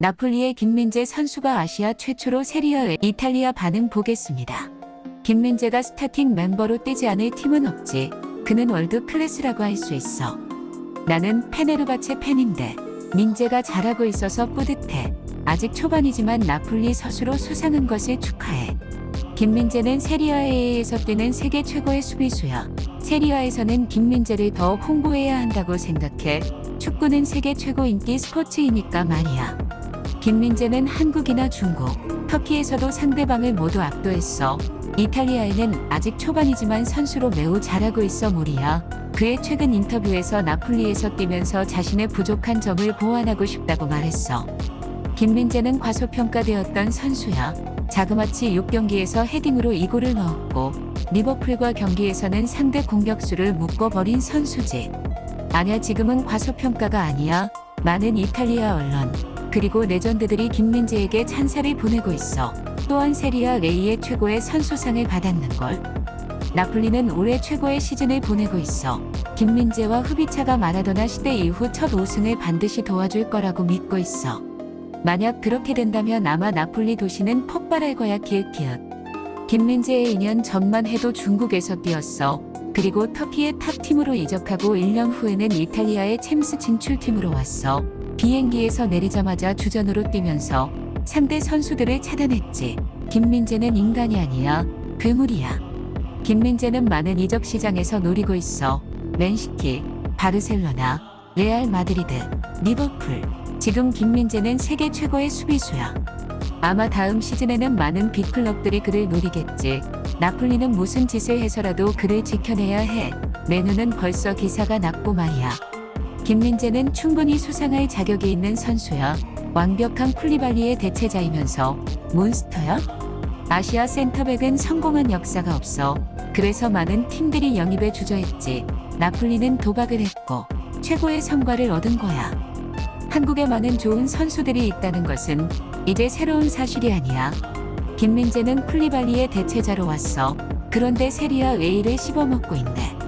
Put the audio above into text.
나폴리의 김민재 선수가 아시아 최초로 세리아의 이탈리아 반응 보겠습니다. 김민재가 스타팅 멤버로 뛰지 않을 팀은 없지. 그는 월드 클래스라고 할 수 있어. 나는 페네르바체 팬인데 민재가 잘하고 있어서 뿌듯해. 아직 초반이지만 나폴리 서수로 수상한 것을 축하해. 김민재는 세리아에서 뛰는 세계 최고의 수비수야. 세리아에서는 김민재를 더 홍보해야 한다고 생각해. 축구는 세계 최고 인기 스포츠이니까 말이야. 김민재는 한국이나 중국, 터키에서도 상대방을 모두 압도했어. 이탈리아에는 아직 초반이지만 선수로 매우 잘하고 있어 무리야. 그의 최근 인터뷰에서 나폴리에서 뛰면서 자신의 부족한 점을 보완하고 싶다고 말했어. 김민재는 과소평가되었던 선수야. 자그마치 6경기에서 헤딩으로 2골을 넣었고 리버풀과 경기에서는 상대 공격수를 묶어버린 선수지. 아냐 지금은 과소평가가 아니야. 많은 이탈리아 언론 그리고 레전드들이 김민재에게 찬사를 보내고 있어. 또한 세리아 A의 최고의 선수상을 받았는 걸. 나폴리는 올해 최고의 시즌을 보내고 있어. 김민재와 후비차가 마라도나 시대 이후 첫 우승을 반드시 도와줄 거라고 믿고 있어. 만약 그렇게 된다면 아마 나폴리 도시는 폭발할 거야 기읒기읒. 김민재의 2년 전만 해도 중국에서 뛰었어. 그리고 터키의 탑팀으로 이적하고 1년 후에는 이탈리아의 챔스 진출팀으로 왔어. 비행기에서 내리자마자 주전으로 뛰면서 상대 선수들을 차단했지. 김민재는 인간이 아니야. 괴물이야. 김민재는 많은 이적 시장에서 노리고 있어. 맨시티, 바르셀로나, 레알 마드리드, 리버풀. 지금 김민재는 세계 최고의 수비수야. 아마 다음 시즌에는 많은 빅클럽들이 그를 노리겠지. 나폴리는 무슨 짓을 해서라도 그를 지켜내야 해. 메뉴는 벌써 기사가 났고 말이야. 김민재는 충분히 수상할 자격이 있는 선수야. 완벽한 쿨리발리의 대체자이면서 몬스터야? 아시아 센터백은 성공한 역사가 없어. 그래서 많은 팀들이 영입에 주저했지. 나폴리는 도박을 했고 최고의 성과를 얻은 거야. 한국에 많은 좋은 선수들이 있다는 것은 이제 새로운 사실이 아니야. 김민재는 쿨리발리의 대체자로 왔어. 그런데 세리아 A를 씹어먹고 있네.